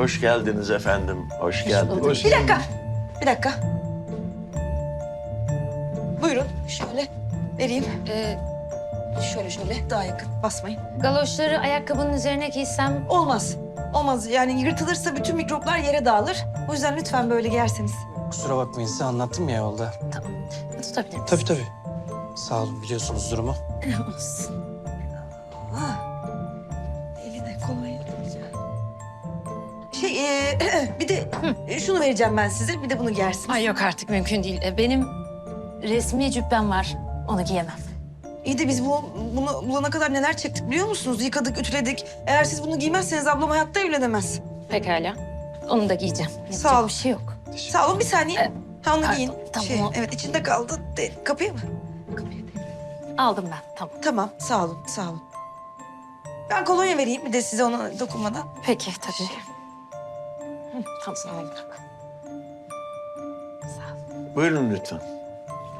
Hoş geldiniz efendim. Hoş geldiniz. Bir dakika. Bir dakika. Buyurun şöyle vereyim. Ee, şöyle şöyle. Daha yakın basmayın. Galoşları ayakkabının üzerine giysem Olmaz. Olmaz yani yırtılırsa bütün mikroplar yere dağılır. O yüzden lütfen böyle giyerseniz. Kusura bakmayın size anlattım ya yolda. tutabilir misin? Tabii tabii. Sağ olun biliyorsunuz durumu. Olsun. Ah. Şey e, bir de e, şunu vereceğim ben size. Bir de bunu giyersiniz. Ay yok artık mümkün değil. Ee, Benim resmi cübbem var. Onu giyemem. İyi de biz bu, bunu bulana kadar neler çektik biliyor musunuz? Yıkadık, ütüledik. Eğer siz bunu giymezseniz ablam hayatta evlenemez. Pekala. Onu da giyeceğim. Yapacak Sağ ol. bir şey yok. Sağ olun bir saniye. E, ha onu pardon, giyin. tamam. Şey, evet içinde kaldı. De, kapıya mı? Kapıya. Aldım ben. Tamam. Tamam sağ olun sağ olun. Ben kolonya vereyim bir de size ona dokunmadan. Peki tabii. Tamam. Sağ olun. Sağ ol. Buyurun lütfen.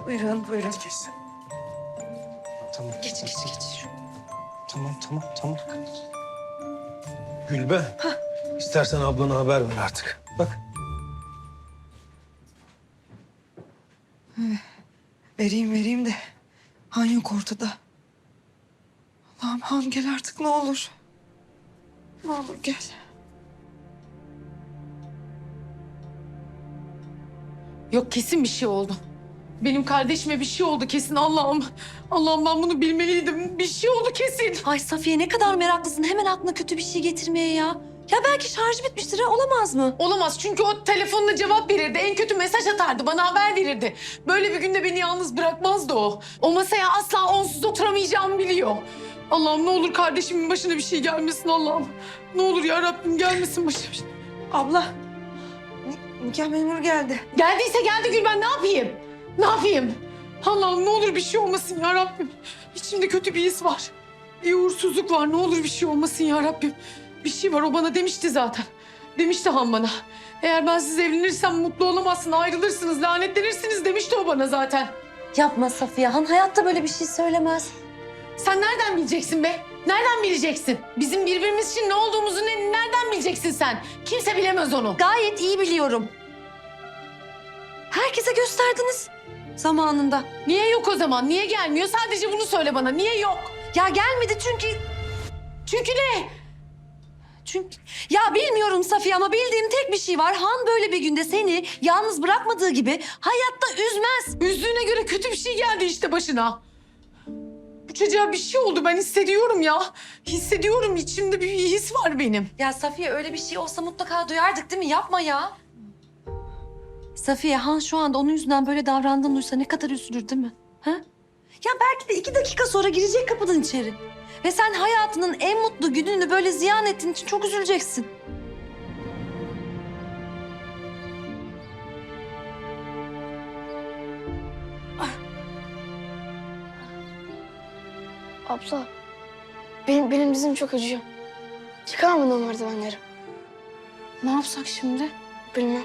Buyurun buyurun. Tamam. Geç geç geç. Tamam tamam tamam. Gülbe. İstersen ablana haber ver artık. Bak. Vereyim vereyim de Han yok ortada. Allah'ım Han gel artık ne olur. Ne olur gel. Yok kesin bir şey oldu. Benim kardeşime bir şey oldu kesin Allah'ım. Allah'ım ben bunu bilmeliydim. Bir şey oldu kesin. Ay Safiye ne kadar meraklısın hemen aklına kötü bir şey getirmeye ya. Ya belki şarjı bitmiştir ha, olamaz mı? Olamaz çünkü o telefonla cevap verirdi. En kötü mesaj atardı. Bana haber verirdi. Böyle bir günde beni yalnız bırakmazdı o. O masaya asla onsuz oturamayacağımı biliyor. Allah'ım ne olur kardeşimin başına bir şey gelmesin Allah'ım. Ne olur ya Rabbim gelmesin başına bir şey. Abla. Ni- Nikah memuru geldi. Geldiyse geldi Gül ben ne yapayım? Ne yapayım? Allah'ım ne olur bir şey olmasın ya Rabbim. İçimde kötü bir his var. Bir uğursuzluk var. Ne olur bir şey olmasın ya Rabbim. Bir şey var o bana demişti zaten. Demişti Han bana. Eğer ben siz evlenirsem mutlu olamazsın, ayrılırsınız, lanetlenirsiniz demişti o bana zaten. Yapma Safiye Han hayatta böyle bir şey söylemez. Sen nereden bileceksin be? Nereden bileceksin? Bizim birbirimiz için ne olduğumuzu ne, nereden bileceksin sen? Kimse bilemez onu. Gayet iyi biliyorum. Herkese gösterdiniz zamanında. Niye yok o zaman? Niye gelmiyor? Sadece bunu söyle bana. Niye yok? Ya gelmedi çünkü... Çünkü ne? Çünkü... Ya bilmiyorum Safiye ama bildiğim tek bir şey var. Han böyle bir günde seni yalnız bırakmadığı gibi hayatta üzmez. Üzdüğüne göre kötü bir şey geldi işte başına. Bu çocuğa bir şey oldu ben hissediyorum ya. Hissediyorum içimde bir his var benim. Ya Safiye öyle bir şey olsa mutlaka duyardık değil mi? Yapma ya. Safiye Han şu anda onun yüzünden böyle davrandığını duysa ne kadar üzülür değil mi? Ha? Ya belki de iki dakika sonra girecek kapıdan içeri. Ve sen hayatının en mutlu gününü böyle ziyan ettiğin için çok üzüleceksin. Abla, benim, benim dizim çok acıyor. Çıkamadım o merdivenleri. Ne yapsak şimdi? Bilmem.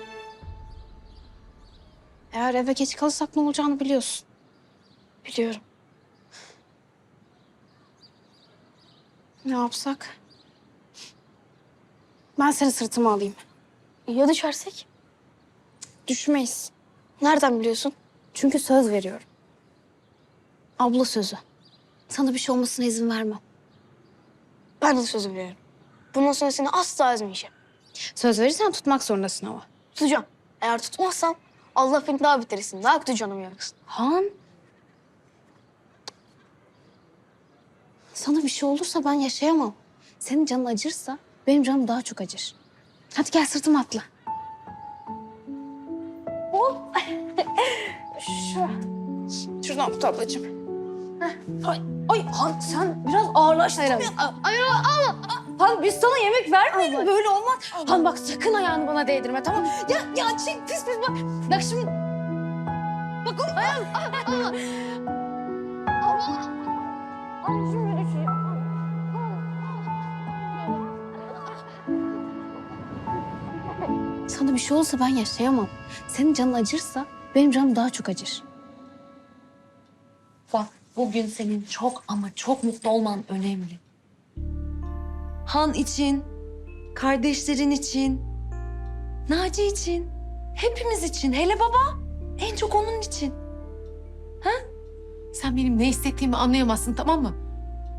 Eğer eve geç kalırsak ne olacağını biliyorsun. Biliyorum. Ne yapsak? Ben seni sırtıma alayım. Ya düşersek? Düşmeyiz. Nereden biliyorsun? Çünkü söz veriyorum. Abla sözü. Sana bir şey olmasına izin vermem. Ben de söz veriyorum. Bundan sonra seni asla ezmeyeceğim. Söz verirsen tutmak zorundasın ama. Tutacağım. Eğer tutmazsam Allah beni daha bitirirsin. Daha kötü canımı yaksın. Han. Sana bir şey olursa ben yaşayamam. Senin canın acırsa benim canım daha çok acır. Hadi gel sırtıma atla. Şuradan tut ablacığım. Heh. Ay, ay Han sen biraz ağırlaştın ya. Ay, ay, ay, Han biz sana yemek vermeyelim böyle olmaz. Han bak sakın ayağını bana değdirme tamam mı? Ya ya çek pis pis bak. Bak şimdi. Bak o ayağım. Ay, ay, ay. Allah. Ay şimdi düşüyor. Sana bir şey olsa ben yaşayamam. Senin canın acırsa benim canım daha çok acır. Bak bugün senin çok ama çok mutlu olman önemli. Han için, kardeşlerin için, Naci için, hepimiz için. Hele baba, en çok onun için. Sen benim ne hissettiğimi anlayamazsın tamam mı?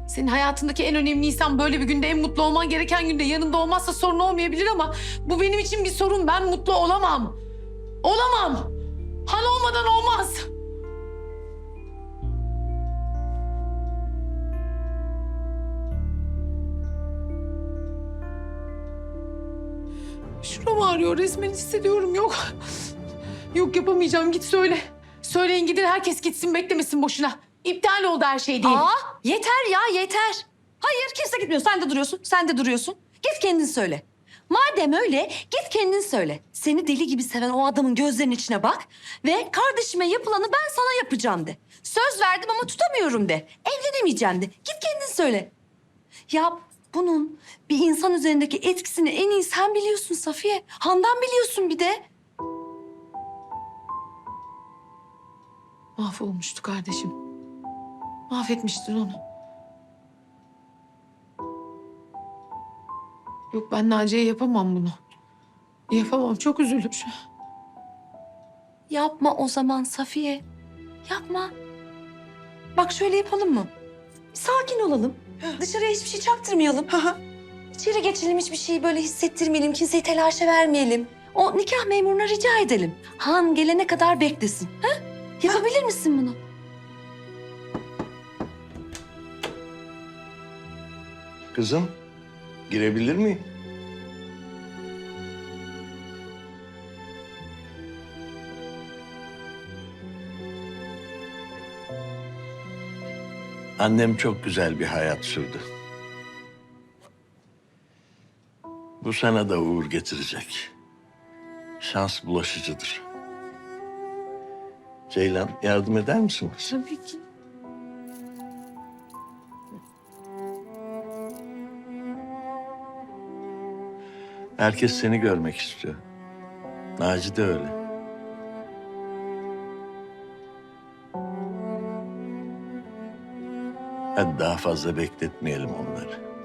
Senin hayatındaki en önemli insan böyle bir günde en mutlu olman gereken günde yanında olmazsa sorun olmayabilir ama bu benim için bir sorun. Ben mutlu olamam. Olamam. Han olmadan olmaz. Şuram ağrıyor resmen hissediyorum yok. Yok yapamayacağım git söyle. Söyleyin gidin herkes gitsin beklemesin boşuna. İptal oldu her şey değil. Aa, yeter ya yeter. Hayır kimse gitmiyor. Sen de duruyorsun. Sen de duruyorsun. Git kendin söyle. Madem öyle git kendin söyle. Seni deli gibi seven o adamın gözlerinin içine bak ve kardeşime yapılanı ben sana yapacağım de. Söz verdim ama tutamıyorum de. Evlenemeyeceğim de. Git kendin söyle. Ya bunun bir insan üzerindeki etkisini en iyi sen biliyorsun Safiye. Handan biliyorsun bir de. Mahvolmuştu kardeşim. Mahvetmiştin onu. Yok ben Naciye'ye yapamam bunu. Yapamam çok üzülür. Yapma o zaman Safiye. Yapma. Bak şöyle yapalım mı? Sakin olalım. Dışarıya hiçbir şey çaktırmayalım. İçeri geçelim hiçbir şeyi böyle hissettirmeyelim. Kimseyi telaşa vermeyelim. O nikah memuruna rica edelim. Han gelene kadar beklesin. Ha? Yapabilir misin bunu? Kızım, girebilir miyim? Annem çok güzel bir hayat sürdü. Bu sana da uğur getirecek. Şans bulaşıcıdır. Ceylan yardım eder misin? Tabii ki. Herkes seni görmek istiyor. Naci de öyle. Hadi daha fazla bekletmeyelim onları.